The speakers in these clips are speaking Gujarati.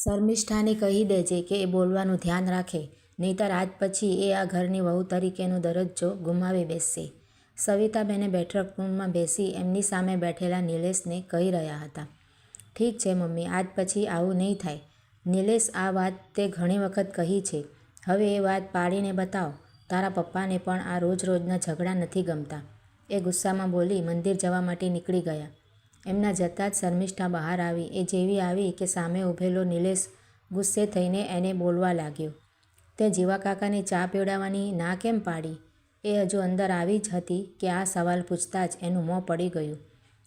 શર્મિષ્ઠાને કહી દેજે કે એ બોલવાનું ધ્યાન રાખે, નહીંતર આજ પછી એ આ ઘરની વહુ તરીકેનો દરજ્જો ગુમાવી બેસશે. સવિતાબેને બેઠક રૂમમાં બેસી એમની સામે બેઠેલા નિલેશને કહી રહ્યા હતા, ઠીક છે મમ્મી, આજ પછી આવું નહીં થાય. નિલેશ આ વાત તે ઘણી વખત કહી છે. હવે એ વાત પાડીને બતાવ. તારા પપ્પાને પણ આ રોજ રોજના ઝઘડા નથી ગમતા. એ ગુસ્સામાં બોલી મંદિર જવા માટે નીકળી ગયા. એમના જતાં જ શર્મિષ્ઠા બહાર આવી. એ જેવી આવી કે સામે ઊભેલો નિલેશ ગુસ્સે થઈને એને બોલવા લાગ્યો. તે જીવા કાકાને ચા પીવડાવવાની ના કેમ પાડી? એ હજુ અંદર આવી જ હતી કે આ સવાલ પૂછતા જ એનું મોં પડી ગયું.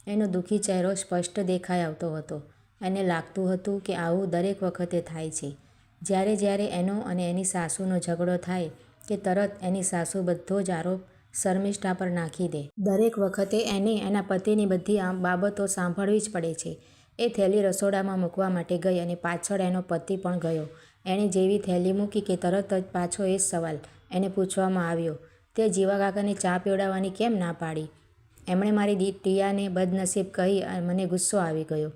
એનો દુઃખી ચહેરો સ્પષ્ટ દેખાઈ આવતો હતો. એને લાગતું હતું કે આવું દરેક વખતે થાય છે. જ્યારે જ્યારે એનો અને એની સાસુનો ઝઘડો થાય કે તરત એની સાસુ બધો જ આરોપ શર્મિષ્ઠા પર નાખી દે. દરેક વખતે એને એના પતિની બધી આ બાબતો સાંભળવી જ પડે છે. એ થેલી રસોડામાં મૂકવા માટે ગઈ અને પાછળ એનો પતિ પણ ગયો. એણે જેવી થેલી મૂકી કે તરત જ પાછો એ જ સવાલ એને પૂછવામાં આવ્યો, તે જીવા કાકાને ચા પીવડાવવાની કેમ ના પાડી? એમણે મારી દી, ટિયાને બદનસીબ કહી મને ગુસ્સો આવી ગયો.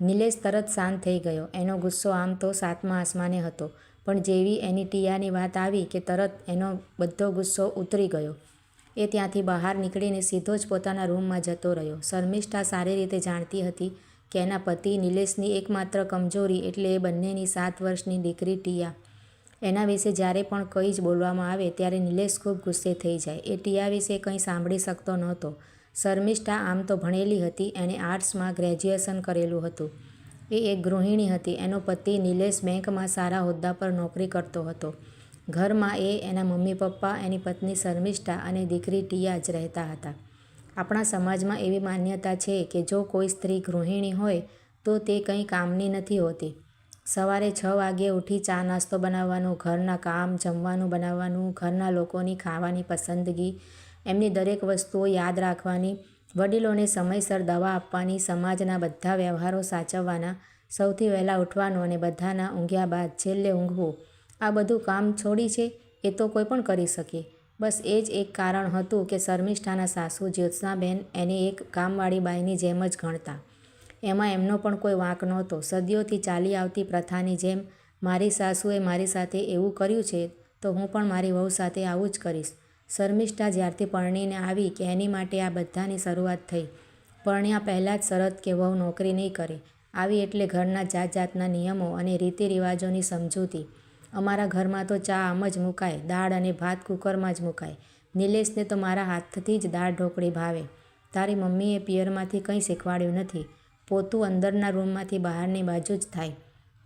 નિલેશ તરત શાંત થઈ ગયો. એનો ગુસ્સો આમ તો સાતમા આસમાને હતો, પણ જેવી એની ટિયાની વાત આવી કે તરત એનો બધો ગુસ્સો ઉતરી ગયો. એ ત્યાંથી બહાર નીકળીને સીધો જ પોતાના રૂમમાં જતો રહ્યો. શર્મિષ્ઠા સારી રીતે જાણતી હતી કે એના પતિ નિલેશની એકમાત્ર કમજોરી એટલે એ બંનેની સાત વર્ષની દીકરી ટીયા. એના વિશે જ્યારે પણ કંઈ જ બોલવામાં આવે ત્યારે નિલેશ ખૂબ ગુસ્સે થઈ જાય. એ ટીયા વિશે કંઈ સાંભળી શકતો નહોતો. શર્મિષ્ઠા આમ તો ભણેલી હતી, એણે આર્ટ્સમાં ગ્રેજ્યુએશન કરેલું હતું. એ એક ગૃહિણી હતી. એનો પતિ નિલેશ બેંકમાં સારા હોદ્દા પર નોકરી કરતો હતો. ઘરમાં એ, એના મમ્મી પપ્પા, એની પત્ની શર્મિષ્ઠા અને દીકરી ટિયા જ રહેતા હતા. આપણા સમાજમાં એવી માન્યતા છે કે જો કોઈ સ્ત્રી ગૃહિણી હોય, તો તે કંઈ કામની નથી હોતી. સવારે છ વાગ્યે ઉઠી ચા નાસ્તો બનાવવાનું, ઘરના કામ, જમવાનું બનાવવાનું, ઘરના લોકોની ખાવાની પસંદગી, એમની દરેક વસ્તુઓ યાદ રાખવાની, વડીલોને સમયસર દવા આપવાની, સમાજના બધા વ્યવહારો સાચવવાના, સૌથી વહેલા ઉઠવાનું અને બધાના ઊંઘ્યા બાદ છેલ્લે ઊંઘવું. આ બધું કામ છોડી છે, એ તો કોઈ પણ કરી શકે. બસ એ જ એક કારણ હતું કે શર્મિષ્ઠાના સાસુ જ્યોત્સનાબેન એને એક કામવાળી બાઈની જેમ જ ગણતા. એમાં એમનો પણ કોઈ વાંક નહોતો. સદીઓથી ચાલી આવતી પ્રથાની જેમ, મારી સાસુએ મારી સાથે એવું કર્યું છે, તો હું પણ મારી વહુ સાથે આવું જ કરીશ. શર્મિષ્ઠા જ્યારથી પરણીને આવી કે એની માટે આ બધાની શરૂઆત થઈ. પરણ્યા પહેલાં જ શરત કે વહુ નોકરી નહીં કરે. આવી એટલે ઘરના જાત જાતના નિયમો અને રીતિ રિવાજોની સમજૂતી અમારા ઘરમાં તો ચા આમ જ મુકાય, દાળ અને ભાત કુકરમાં જ મુકાય. નિલેશને તો મારા હાથથી જ દાળ ઢોકળી ભાવે. તારી મમ્મીએ પિયરમાંથી કંઈ શીખવાડ્યું નથી. પોતું અંદરના રૂમમાંથી બહારની બાજુ જ થાય.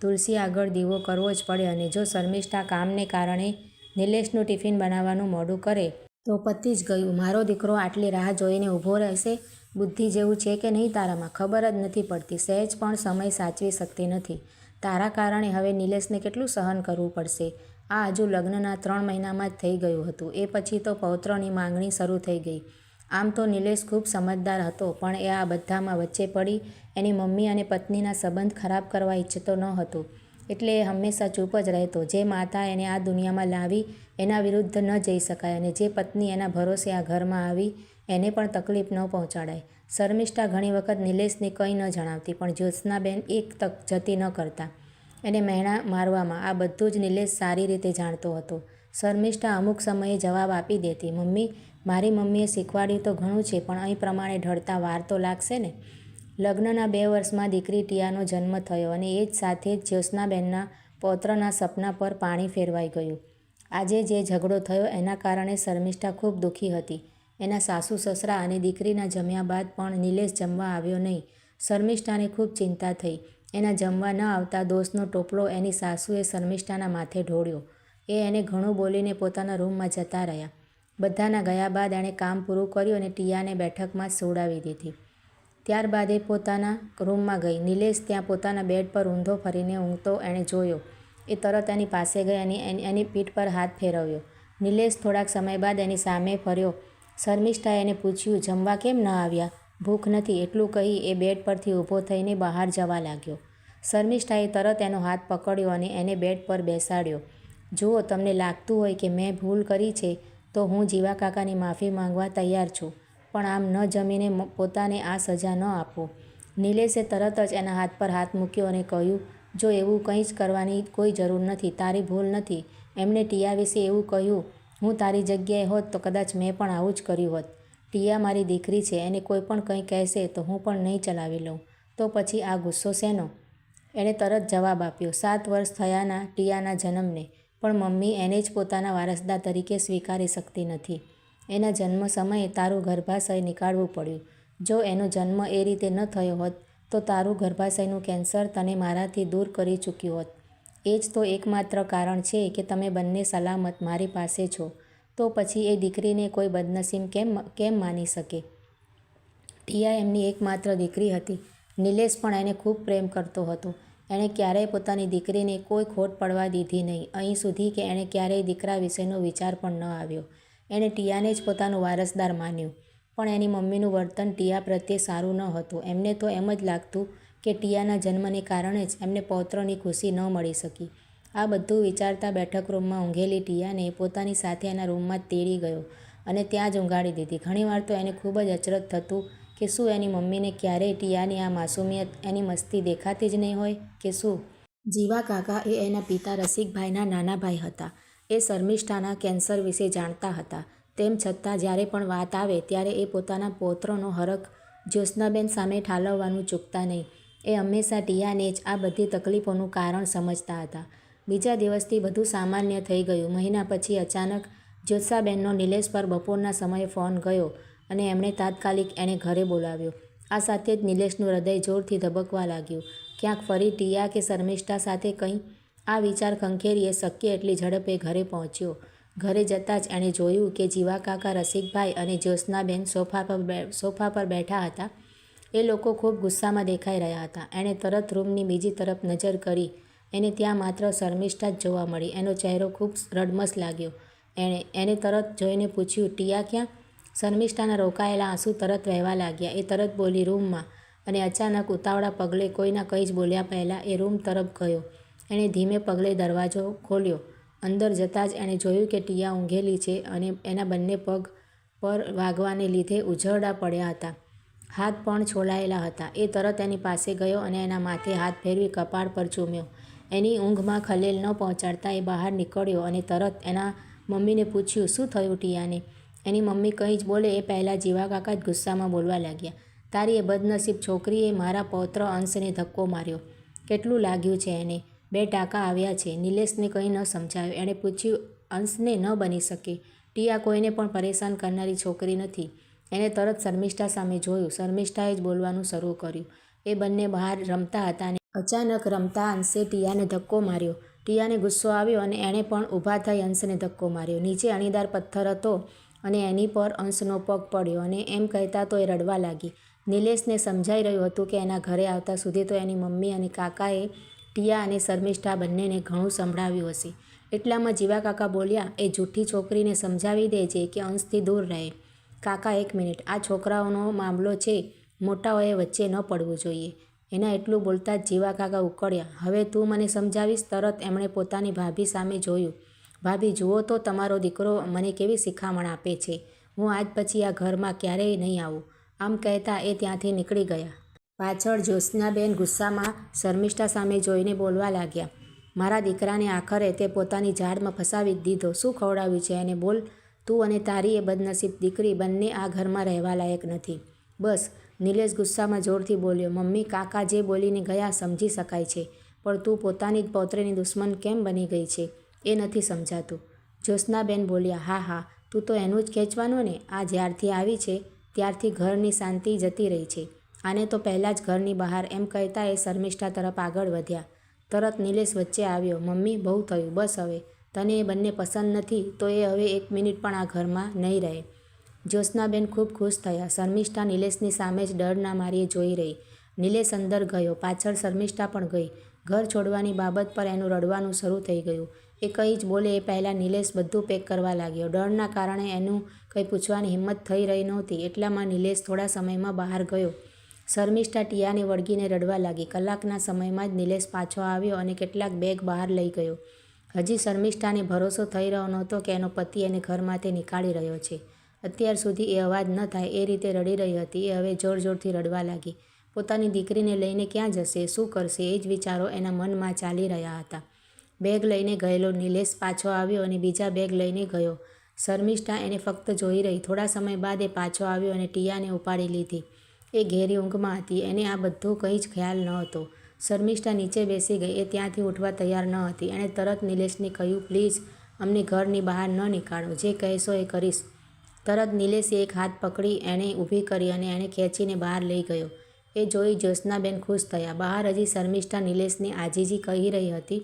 તુલસી આગળ દીવો કરવો જ પડે અને જો શર્મિષ્ઠા કામને કારણે નિલેશનું ટિફિન બનાવવાનું મોડું કરે, તો પતી જ ગયું. મારો દીકરો આટલી રાહ જોઈને ઊભો રહેશે? બુદ્ધિ જેવું છે કે નહીં તારામાં? ખબર જ નથી પડતી. સહેજ પણ સમય સાચવી શકતી નથી. તારા કારણે હવે નિલેશને કેટલું સહન કરવું પડશે? આ હજુ લગ્નના ત્રણ મહિનામાં જ થઈ ગયું હતું. એ પછી તો પૌત્રની માંગણી શરૂ થઈ ગઈ. આમ તો નિલેશ ખૂબ સમજદાર હતો, પણ એ આ બધામાં વચ્ચે પડી, એની મમ્મી અને પત્નીના સંબંધ ખરાબ કરવા ઈચ્છતો ન હતો. એટલે એ હંમેશા ચૂપ જ રહેતો. જે માતા એને આ દુનિયામાં લાવી, એના વિરુદ્ધ ન જઈ શકાય અને જે પત્ની એના ભરોસે આ ઘરમાં આવી, એને પણ તકલીફ ન પહોંચાડાય. શર્મિષ્ઠા ઘણી વખત નિલેશને કંઈ ન જણાવતી, પણ જ્યોત્સનાબેન એક તક જતી ન કરતા. એને મહેણા મારવામાં આ બધું જ નિલેશ સારી રીતે જાણતો હતો. શર્મિષ્ઠા અમુક સમયે જવાબ આપી દેતી, મમ્મી, મારી મમ્મીએ શીખવાડ્યું તો ઘણું છે, પણ અહીં પ્રમાણે ઢળતા વાર તો લાગશે ને? લગ્નના બે વર્ષમાં દીકરી ટિયાનો જન્મ થયો અને એ જ સાથે જ જ્યોત્સનાબેનના પૌત્રના સપના પર પાણી ફેરવાઈ ગયું. આજે જે ઝઘડો થયો એના કારણે શર્મિષ્ઠા ખૂબ દુઃખી હતી. એના સાસુ, સસરા અને દીકરીના જમ્યા બાદ પણ નિલેશ જમવા આવ્યો નહીં. શર્મિષ્ઠાને ખૂબ ચિંતા થઈ. એના જમવા ન આવતા દોસ્તનો ટોપલો એની સાસુએ શર્મિષ્ઠાના માથે ઢોળ્યો. એ એને ઘણું બોલીને પોતાના રૂમમાં જતા રહ્યા. બધાના ગયા બાદ એણે કામ પૂરું કર્યું અને ટિયાને બેઠકમાં સોડાવી દીધી. ત્યારબાદ એ પોતાના રૂમમાં ગઈ. નિલેશ ત્યાં પોતાના બેડ પર ઊંધો ફરીને ઊંઘતો એણે જોયો. એ તરત એની પાસે ગઈ અને એની પીઠ પર હાથ ફેરવ્યો. નિલેશ થોડાક સમય બાદ એની સામે ફર્યો. શર્મિષ્ઠાએ એને પૂછ્યું, જમવા કેમ ન આવ્યા? ભૂખ નથી. એટલું કહી એ બેડ પરથી ઊભો થઈને બહાર જવા લાગ્યો. શર્મિષ્ઠાએ તરત એનો હાથ પકડ્યો અને એને બેડ પર બેસાડ્યો. જુઓ, તમને લાગતું હોય કે મેં ભૂલ કરી છે, તો હું જીવા કાકાની માફી માંગવા તૈયાર છું, પણ આમ ન જમીને પોતાને આ સજા ન આપો. નિલેશે તરત જ એના હાથ પર હાથ મૂક્યો અને કહ્યું, જો એવું કંઈ જ કરવાની કોઈ જરૂર નથી, તારી ભૂલ નથી. એમણે ટીયા વિશે એવું કહ્યું હું તારી જગ્યાએ હોત તો કદાચ મેં પણ આવું જ કર્યું હોત. ટીયા મારી દીકરી છે, એને કોઈ પણ કંઈ કહેશે તો હું પણ નહીં ચલાવી લઉં. તો પછી આ ગુસ્સો શેનો? એણે તરત જવાબ આપ્યો, સાત વર્ષ થયાના ટીયાના જન્મને, પણ મમ્મી એને જ પોતાના વારસદાર તરીકે સ્વીકારી શકતી નથી. એના જન્મ સમયે તારું ગર્ભાશય નીકાળવું પડ્યું. જો એનો જન્મ એ રીતે ન થયો હોત તો તારું ગર્ભાશયનું કેન્સર તને મારાથી દૂર કરી ચૂક્યું હોત. એ જ તો એકમાત્ર કારણ છે કે તમે બંને સલામત મારી પાસે છો. તો પછી એ દીકરીને કોઈ બદનસીબ કેમ કેમ માની શકે? ટીયા એમની એકમાત્ર દીકરી હતી. નિલેશ પણ એને ખૂબ પ્રેમ કરતો હતો. એણે ક્યારેય પોતાની દીકરીને કોઈ ખોટ પડવા દીધી નહીં. અહીં સુધી કે એણે ક્યારેય દીકરા વિશેનો વિચાર પણ ન આવ્યો. એણે ટીયાને જ પોતાનું વારસદાર માન્યું. પણ એની મમ્મીનું વર્તન ટીયા પ્રત્યે સારું ન હતું. એમને તો એમ જ લાગતું કે ટીયાના જન્મને કારણે જ એમને પૌત્રની ખુશી ન મળી શકી. આ બધું વિચારતા બેઠક રૂમમાં ઊંઘેલી ટીયાને પોતાની સાથે એના રૂમમાં તેડી ગયો અને ત્યાં જ ઊંઘાડી દીધી. ઘણીવાર તો એને ખૂબ જ અચરજ થતું કે શું એની મમ્મીને ક્યારેય ટીયાની આ માસુમિયત એની મસ્તી દેખાતી જ નહીં હોય કે શું? જીવા કાકા એ એના પિતા રસિકભાઈના નાના ભાઈ હતા. એ શર્મિષ્ઠાના કેન્સર વિશે જાણતા હતા. તેમ છતાં જ્યારે પણ વાત આવે ત્યારે એ પોતાના પૌત્રનો હરખ જ્યોત્સનાબેન સામે ઠાલવવાનું ચૂકતા નહીં. એ હંમેશા ટીયાને જ આ બધી તકલીફોનું કારણ સમજતા હતા. બીજા દિવસથી બધું સામાન્ય થઈ ગયું. મહિના પછી અચાનક જ્યોત્સાબેનનો નિલેશ પર બપોરના સમયે ફોન ગયો અને એમણે તાત્કાલિક એને ઘરે બોલાવ્યો. આ સાથે જ નિલેશનું હૃદય જોરથી ધબકવા લાગ્યું. ક્યાંક ફરી ટીયા કે શર્મિષ્ઠા સાથે કંઈ આ વિચાર ખંખેરીએ શક્ય એટલી ઝડપે ઘરે પહોંચ્યો. ઘરે જતાં જ એણે જોયું કે જીવા કાકા રસિકભાઈ અને જ્યોત્સનાબેન સોફા પર સોફા પર બેઠા હતા. એ લોકો ખૂબ ગુસ્સામાં દેખાઈ રહ્યા હતા. એણે તરત રૂમની બીજી તરફ નજર કરી. એને ત્યાં માત્ર શર્મિષ્ઠા જ જોવા મળી. એનો ચહેરો ખૂબ રડમસ લાગ્યો. એણે, એને તરત જોઈને પૂછ્યું, ટીયા ક્યાં? શર્મિષ્ઠાના રોકાયેલા આંસુ તરત વહેવા લાગ્યા. એ તરત બોલી, રૂમમાં. અને અચાનક ઉતાવળા પગલે કોઈના કંઈ જ બોલ્યા પહેલાં એ રૂમ તરફ ગયો. એણે ધીમે પગલે દરવાજો ખોલ્યો. અંદર જતાં જ એણે જોયું કે ટીયા ઊંઘેલી છે અને એના બંને પગ પર વાગવાને લીધે ઉઝરડા પડ્યા હતા. હાથ પણ છોલાયેલા હતા. એ તરત એની પાસે ગયો અને એના માથે હાથ ફેરવી કપાળ પર ચૂમ્યો. એની ઊંઘમાં ખલેલ ન પહોંચાડતા એ બહાર નીકળ્યો અને તરત એના મમ્મીને પૂછ્યું, શું થયું ટીયાને? એની મમ્મી કંઈ જ બોલે, એ પહેલાં જીવા કાકા જ ગુસ્સામાં બોલવા લાગ્યા. તારી એ બદનસીબ છોકરીએ મારા પૌત્ર અંશને ધક્કો માર્યો. કેટલું લાગ્યું છે એને? બે ટાંકા આવ્યા છે. નિલેશને કંઈ ન સમજાયું. એણે પૂછ્યું, અંશને ન બની શકે. ટીયા કોઈને પણ પરેશાન કરનારી છોકરી નથી. એણે તરત શર્મિષ્ઠા સામે જોયું. શર્મિષ્ઠાએ જ બોલવાનું શરૂ કર્યું. એ બંને બહાર રમતા હતા અને અચાનક રમતા અંશે ટીયાને ધક્કો માર્યો. ટીયાને ગુસ્સો આવ્યો અને એણે પણ ઊભા થઈ અંશને ધક્કો માર્યો. નીચે અણીદાર પથ્થર હતો અને એની પર અંશનો પગ પડ્યો અને એમ કહેતા તો એ રડવા લાગી. નિલેશને સમજાઈ રહ્યું હતું કે એના ઘરે આવતા સુધી તો એની મમ્મી અને કાકાએ ટીયા અને શર્મિષ્ઠા બંનેને ઘણું સંભળાવ્યું હશે. એટલામાં જીવા કાકા બોલ્યા, એ જૂઠી છોકરીને સમજાવી દેજે કે અંશથી દૂર રહે. કાકા, એક મિનિટ. આ છોકરાઓનો મામલો છે, મોટાઓએ વચ્ચે ન પડવું જોઈએ. એના એટલું બોલતા જ જીવા કાકા ઉકળ્યા. હવે તું મને સમજાવીશ તરત એમણે પોતાની ભાભી સામે જોયું. ભાભી, જુઓ તો તમારો દીકરો મને કેવી શિખામણ આપે છે. હું આજ પછી આ ઘરમાં ક્યારેય નહીં આવું આમ કહેતા એ ત્યાંથી નીકળી ગયા. પાછળ જ્યોત્સનાબેન ગુસ્સામાં શર્મિષ્ઠા સામે જોઈને બોલવા લાગ્યા. મારા દીકરાને આખરે તે પોતાની ઝાડમાં ફસાવી દીધો. શું ખવડાવ્યું છે એને બોલ. તું અને તારી એ બદનસીબ દીકરી બંને આ ઘરમાં રહેવા લાયક નથી. બસ, નિલેશ ગુસ્સામાં જોરથી બોલ્યો, મમ્મી, કાકા જે બોલીને ગયા સમજી શકાય છે, પણ તું પોતાની જ પૌત્રીની દુશ્મન કેમ બની ગઈ છે, એ નથી સમજાતું. જ્યોત્સનાબેન બોલ્યા, હા હા, તું તો એનું જ ખેંચવાનું ને, આ જ્યારથી આવી છે, ત્યારથી ઘરની શાંતિ જતી રહી છે. આને તો પહેલાં જ ઘરની બહાર એમ કહેતા એ શર્મિષ્ઠા તરફ આગળ વધ્યા. તરત નિલેશ વચ્ચે આવ્યો, મમ્મી, બહુ થયું, બસ હવે. તને એ બંને પસંદ નથી, તો એ હવે એક મિનિટ પણ આ ઘરમાં નહીં રહે. જ્યોત્સનાબેન ખૂબ ખુશ થયા. શર્મિષ્ઠા નિલેશની સામે જ ડરના મારીએ જોઈ રહી. નિલેશ અંદર ગયો. પાછળ શર્મિષ્ઠા પણ ગઈ. ઘર છોડવાની બાબત પર એનું રડવાનું શરૂ થઈ ગયું. એ કંઈ જ બોલે એ પહેલાં નિલેશ બધું પેક કરવા લાગ્યો. ડરના કારણે એનું કંઈ પૂછવાની હિંમત થઈ રહી નહોતી. એટલામાં નિલેશ થોડા સમયમાં બહાર ગયો. શર્મિષ્ઠા ટીયાને વળગીને રડવા લાગી. કલાકના સમયમાં જ નિલેશ પાછો આવ્યો અને કેટલાક બેગ બહાર લઈ ગયો. હજી શર્મિષ્ઠાને ભરોસો થઈ રહ્યો નહોતો કે એનો પતિ એને ઘરમાંથી નીકાળી રહ્યો છે. અત્યાર સુધી એ અવાજ ન થાય એ રીતે રડી રહી હતી. એ હવે જોર જોરથી રડવા લાગી. પોતાની દીકરીને લઈને ક્યાં જશે? શું કરશે? એ જ વિચારો એના મનમાં ચાલી રહ્યા હતા. બેગ લઈને ગયેલો નિલેશ પાછો આવ્યો અને બીજા બેગ લઈને ગયો. શર્મિષ્ઠા એને ફક્ત જોઈ રહી. થોડા સમય બાદ એ પાછો આવ્યો અને ટિયાને ઉપાડી લીધી. એ ઘેરી ઊંઘમાં હતી. એને આ બધો કંઈ જ ખ્યાલ ન હતો શર્મિષ્ઠા નીચે બેસી ગઈ. એ ત્યાંથી ઉઠવા તૈયાર ન હતી. એણે તરત નિલેશને કહ્યું, પ્લીઝ, અમને ઘરની બહાર ન નીકાળો. જે કહેશો એ કરીશ. તરત નિલેશે એક હાથ પકડી એણે ઊભી કરી અને એણે ખેંચીને બહાર લઈ ગયો. એ જોઈ જ્યોત્સનાબેન ખુશ થયા. બહાર હજી શર્મિષ્ઠા નિલેશને આજીજી કહી રહી હતી.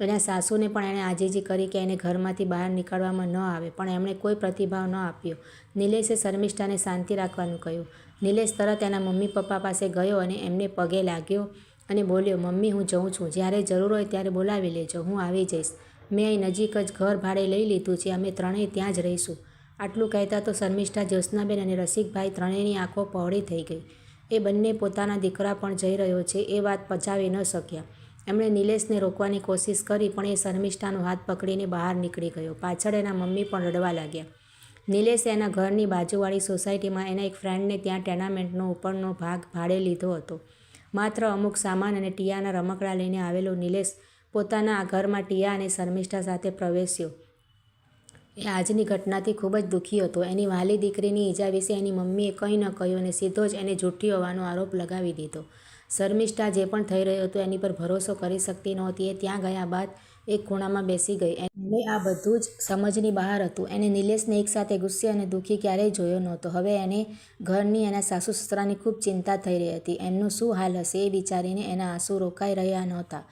એના સાસુને પણ એણે આજીજી કરી કે એને ઘરમાંથી બહાર નીકળવામાં ન આવે, પણ એમણે કોઈ પ્રતિભાવ ન આપ્યો. નિલેશે શર્મિષ્ઠાને શાંતિ રાખવાનું કહ્યું. નિલેશ તરત એના મમ્મી પપ્પા પાસે ગયો અને એમને પગે લાગ્યો. અને બોલ્યો, મમ્મી, હું જઉં છું. જ્યારે જરૂર હોય ત્યારે બોલાવી લેજો. હું આવી જઈશ. મેં અહીં નજીક જ ઘર ભાડે લઈ લીધું છે. અમે ત્રણેય ત્યાં જ રહીશું. આટલું કહેતા તો શર્મિષ્ઠા, જ્યોત્સનાબેન અને રસિકભાઈ ત્રણેયની આંખો પહોળી થઈ ગઈ. એ બંને પોતાના દીકરા પણ જઈ રહ્યો છે. એ વાત પચાવી ન શક્યા. એમણે નિલેશને રોકવાની કોશિશ કરી, પણ એ શર્મિષ્ઠાનો હાથ પકડીને બહાર નીકળી ગયો. પાછળ એના મમ્મી પણ રડવા લાગ્યા. નિલેશે એના ઘરની બાજુવાળી સોસાયટીમાં એના એક ફ્રેન્ડને ત્યાં ટેનામેન્ટનો ઉપરનો ભાગ ભાડે લીધો હતો. માત્ર અમુક સામાન અને ટીયાના રમકડા લઈને આવેલો નિલેશ પોતાના આ ઘરમાં ટીયા અને શર્મિષ્ઠા સાથે પ્રવેશ્યો. એ આજની ઘટનાથી ખૂબ જ દુઃખી હતો. એની વાલી દીકરીની ઈજા વિશે એની મમ્મીએ કંઈ ન કહ્યું અને સીધો જ એને જૂઠી હોવાનો આરોપ લગાવી દીધો. શર્મિષ્ઠા જે પણ થઈ રહ્યો હતો એની પર ભરોસો કરી શકતી નહોતી. એ ત્યાં ગયા બાદ એક ખૂણામાં બેસી ગઈ. એને આ બધું જ સમજની બહાર હતું. એને નિલેશને એકસાથે ગુસ્સે અને દુઃખી ક્યારેય જોયો નહોતો. હવે એને ઘરની એના સાસુ સસરાની ખૂબ ચિંતા થઈ રહી હતી. એમનું શું હાલ હશે એ વિચારીને એના આંસુ રોકાઈ રહ્યા નહોતા.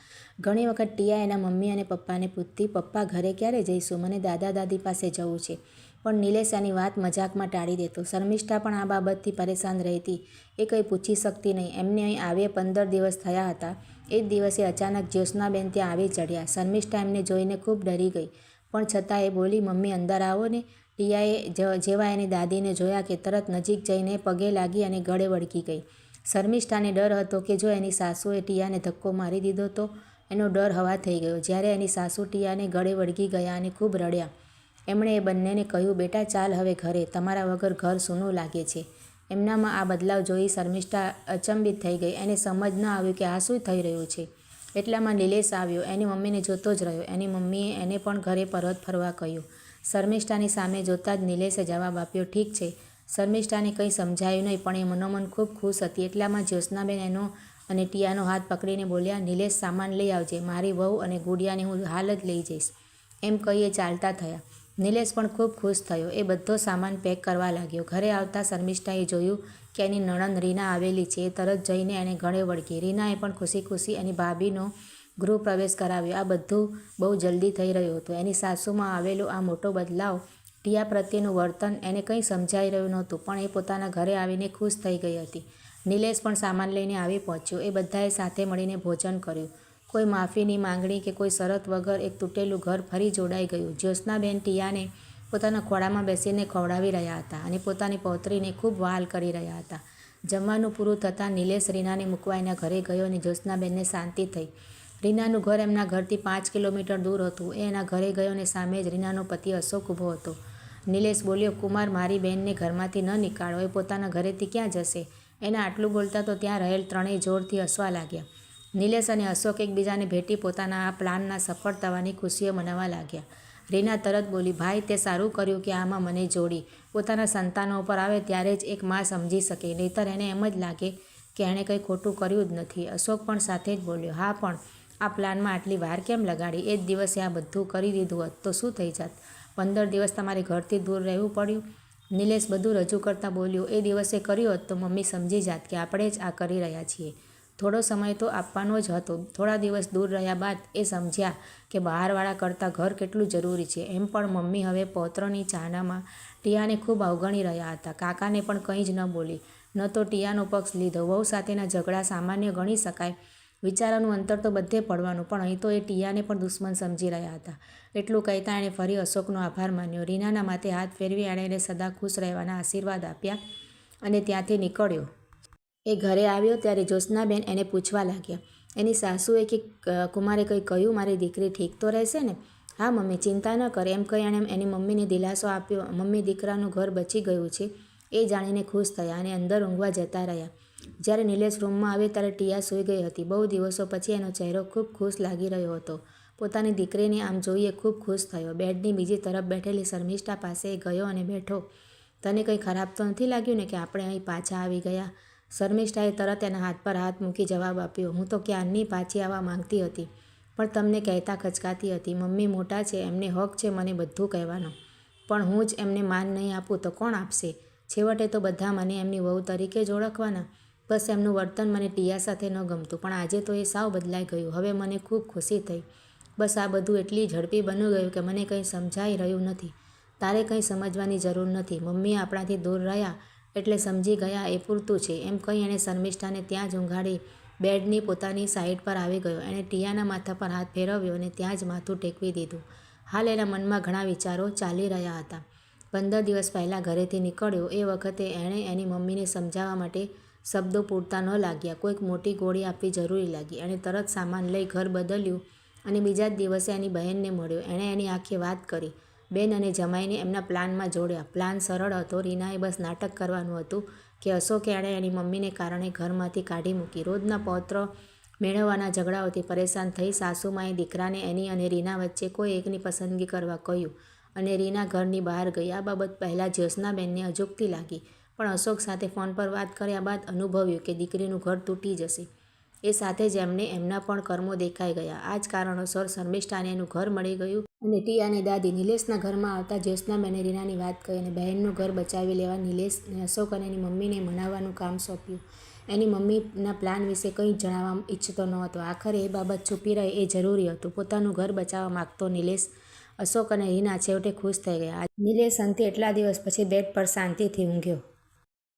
ઘણી વખત ટીયા એના મમ્મી અને પપ્પાને પૂછતી, પપ્પા, ઘરે ક્યારે જઈશું? મને દાદા દાદી પાસે જવું છે. પણ નિલેશ એની વાત મજાકમાં ટાળી દેતો. શર્મિષ્ઠા પણ આ બાબતથી પરેશાન રહેતી. એ કંઈ પૂછી શકતી નહીં. એમને અહીં આવ્યે પંદર દિવસ થયા હતા. એ જ દિવસે અચાનક જ્યોત્સનાબેન ત્યાં આવી ચડ્યા. શર્મિષ્ઠા એમને જોઈને ખૂબ ડરી ગઈ. પણ છતાં એ બોલી, મમ્મી, અંદર આવો ને. ટીયાએ જેવા એની દાદીને જોયા કે તરત નજીક જઈને પગે લાગી અને ગળે વળગી ગઈ. શર્મિષ્ઠાને ડર હતો કે જો એની સાસુએ ટીયાને ધક્કો મારી દીધો તો એનો ડર હવા થઈ ગયો. જ્યારે એની સાસુ ટીયાને ગળે વળગી ગયા અને ખૂબ રડ્યા. એમણે એ બંનેને કહ્યું, બેટા, ચાલ હવે ઘરે. તમારા વગર ઘર સૂનું લાગે છે. એમનામાં આ બદલાવ જોઈ શર્મિષ્ઠા અચંબિત થઈ ગઈ. એને સમજ ન આવ્યું કે આ શું થઈ રહ્યું છે. એટલામાં નિલેશ આવ્યો. એની મમ્મીને જોતો જ રહ્યો. એની મમ્મીએ એને પણ ઘરે પરત ફરવા કહ્યું. શર્મિષ્ઠાની સામે જોતાં જ નિલેશે જવાબ આપ્યો, ઠીક છે. શર્મિષ્ઠાને કંઈ સમજાયું નહીં, પણ એ મનોમન ખૂબ ખુશ હતી. એટલામાં જ્યોત્સનાબેન એનો અને ટિયાનો હાથ પકડીને બોલ્યા, નિલેશ, સામાન લઈ આવજે. મારી વહુ અને ગુડિયાને હું હાલ જ લઈ જઈશ. એમ કહીએ ચાલતા થયા. નિલેશ પણ ખૂબ ખુશ થયો. એ બધો સામાન પેક કરવા લાગ્યો. ઘરે આવતા શર્મિષ્ઠાએ જોયું કે એની નણંદ રીના આવેલી છે. એ તરત જઈને એને ગળે વળગી. રીનાએ પણ ખુશી ખુશી એની ભાભીનો ગૃહ પ્રવેશ કરાવ્યો. આ બધું બહુ જલ્દી થઈ રહ્યું હતું. એની સાસુમાં આવેલો આ મોટો બદલાવ ટીયા પ્રત્યેનું વર્તન એને કંઈ સમજાઈ રહ્યું નહોતું, પણ એ પોતાના ઘરે આવીને ખુશ થઈ ગઈ હતી. નિલેશ પણ સામાન લઈને આવી પહોંચ્યો. એ બધાએ સાથે મળીને ભોજન કર્યું. કોઈ માફીની માંગણી કે કોઈ શરત વગર એક તૂટેલું ઘર ફરી જોડાઈ ગયું. જ્યોત્સનાબેન ટીયાને પોતાના ખોળામાં બેસીને ખવડાવી રહ્યા હતા અને પોતાની પૌત્રીને ખૂબ વહાલ કરી રહ્યા હતા. જમવાનું પૂરું થતાં નિલેશ રીનાને મૂકવા એના ઘરે ગયો અને જ્યોત્સનાબેનને શાંતિ થઈ. રીનાનું ઘર એમના ઘરથી પાંચ કિલોમીટર દૂર હતું. એ એના ઘરે ગયો અને સામે જ રીનાનો પતિ અશોક ઊભો હતો. નિલેશ બોલ્યો, કુમાર, મારી બહેનને ઘરમાંથી ન નીકાળો. એ પોતાના ઘરેથી ક્યાં જશે? એના આટલું બોલતા તો ત્યાં રહેલ ત્રણેય જોરથી હસવા લાગ્યા. નિલેશ અને અશોક એકબીજાને ભેટી પોતાના આ પ્લાનના સફળ થવાની ખુશીઓ મનાવવા લાગ્યા. રીના તરત બોલી, ભાઈ, તે સારું કર્યું કે આમાં મને જોડી. પોતાના સંતાનો ઉપર આવે ત્યારે જ એક મા સમજી શકે. નહીતર એને એમ જ લાગે કે એણે કંઈ ખોટું કર્યું જ નથી. અશોક પણ સાથે જ બોલ્યો, હા, પણ આ પ્લાનમાં આટલી વાર કેમ લગાડી? એ જ દિવસે આ બધું કરી દીધું હોત તો શું થઈ જાત? પંદર દિવસ તમારે ઘરથી દૂર રહેવું પડ્યું. નિલેશ બધું રજૂ કરતાં બોલ્યો, એ દિવસે કર્યું હોત તો મમ્મી સમજી જાત કે આપણે જ આ કરી રહ્યા છીએ. થોડો સમય તો આપવાનો જ હતો. થોડા દિવસ દૂર રહ્યા બાદ એ સમજ્યા કે બહારવાળા કરતાં ઘર કેટલું જરૂરી છે. એમ પણ મમ્મી હવે પૌત્રની ચાહનામાં ટીયાને ખૂબ અવગણી રહ્યા હતા. કાકાને પણ કંઈ જ ન બોલી. ન તો ટીયાનો પક્ષ લીધો. વહુ સાથેના ઝઘડા સામાન્ય ગણી શકાય. વિચારોનું અંતર તો બધે પડવાનું, પણ અહીં તો એ ટીયાને પણ દુશ્મન સમજી રહ્યા હતા. એટલું કહેતા એણે ફરી અશોકનો આભાર માન્યો. રીનાના માથે હાથ ફેરવી એણે સદા ખુશ રહેવાના આશીર્વાદ આપ્યા અને ત્યાંથી નીકળ્યો. એ ઘરે આવ્યો ત્યારે જ્યોત્સનાબેન એને પૂછવા લાગ્યા. એની સાસુએ કે કુમારે કંઈ કહ્યું? મારી દીકરી ઠીક તો રહેશે ને? હા મમ્મી, ચિંતા ન કરે. એમ કહી એણે એની મમ્મીને દિલાસો આપ્યો. મમ્મી દીકરાનું ઘર બચી ગયું છે. એ જાણીને ખુશ થયા અને અંદર ઊંઘવા જતા રહ્યા. જ્યારે નિલેશ રૂમમાં આવે ત્યારે ટિયા સૂઈ ગઈ હતી. બહુ દિવસો પછી એનો ચહેરો ખૂબ ખુશ લાગી રહ્યો હતો. પોતાની દીકરીને આમ જોઈએ ખૂબ ખુશ થયો. બેડની બીજી તરફ બેઠેલી શર્મિષ્ઠા પાસે ગયો અને બેઠો. તને કંઈ ખરાબ તો નથી લાગ્યું ને કે આપણે અહીં પાછા આવી ગયા? શર્મિષ્ઠાએ તરત એના હાથ પર હાથ મૂકી જવાબ આપ્યો, હું તો ક્યારની પાછી આવવા માંગતી હતી, પણ તમને કહેતા ખચકાતી હતી. મમ્મી મોટા છે, એમને હક છે મને બધું કહેવાનો. પણ હું જ એમને માન નહીં આપું તો કોણ આપશે? છેવટે તો બધા મને એમની વહુ તરીકે જ ઓળખવાના. બસ એમનું વર્તન મને ટીયા સાથે ન ગમતું, પણ આજે તો એ સાવ બદલાઈ ગયું. હવે મને ખૂબ ખુશી થઈ. બસ આ બધું એટલી ઝડપી બની ગયું કે મને કંઈ સમજાઈ રહ્યું નથી. તારે કંઈ સમજવાની જરૂર નથી. મમ્મી આપણાથી દૂર રહ્યા એટલે સમજી ગયા એ પૂરતું છે. એમ કહી એણે શર્મિષ્ઠાને ત્યાં જ ઊંઘાડી બેડની પોતાની સાઈડ પર આવી ગયો. એણે ટીયાના માથા પર હાથ ફેરવ્યો અને ત્યાં જ માથું ટેકવી દીધું. હાલ એના મનમાં ઘણા વિચારો ચાલી રહ્યા હતા. પંદર દિવસ પહેલાં ઘરેથી નીકળ્યો એ વખતે એણે એની મમ્મીને સમજાવવા માટે શબ્દો પૂરતા ન લાગ્યા. કોઈક મોટી ગોળી આપવી જરૂરી લાગી. એણે તરત સામાન લઈ ઘર બદલ્યું અને બીજા જ દિવસે એની બહેનને મળ્યો. એણે એની આખી વાત કરી. બેન અને જમાઈને એમના પ્લાનમાં જોડ્યા. પ્લાન સરળ હતો. રીનાએ બસ નાટક કરવાનું હતું કે અશોકે એણે એની મમ્મીને કારણે ઘરમાંથી કાઢી મૂકી. રોજના પૌત્ર મેળવવાના ઝઘડાઓથી પરેશાન થઈ સાસુમાએ દીકરાને, એની અને રીના વચ્ચે કોઈ એકની પસંદગી કરવા કહ્યું અને રીના ઘરની બહાર ગઈ. આ બાબત પહેલાં જ્યોત્સનાબેનને અજુગતી લાગી. પણ અશોક સાથે ફોન પર વાત કર્યા બાદ અનુભવ્યું કે દીકરીનું ઘર તૂટી જશે. એ સાથે જ એમને એમના પણ કર્મો દેખાઈ ગયા. આ જ કારણોસર શર્મિષ્ઠાને એનું ઘર મળી ગયું અને ટીયાની દાદી નિલેશના ઘરમાં આવતા જ્યોત્સનાબેને રીનાની વાત કહી અને બહેનનું ઘર બચાવી લેવા નિલેશને અશોક અને એની મમ્મીને મનાવવાનું કામ સોંપ્યું. એની મમ્મીના પ્લાન વિશે કંઈ જણાવવા ઈચ્છતો નહોતો આખરે એ બાબત છુપી રહે એ જરૂરી હતું. પોતાનું ઘર બચાવવા માગતો નિલેશ, અશોક અને રીના છેવટે ખુશ થઈ ગયા. નિલેશ અંતે એટલા દિવસ પછી બેડ પર શાંતિથી ઊંઘ્યો.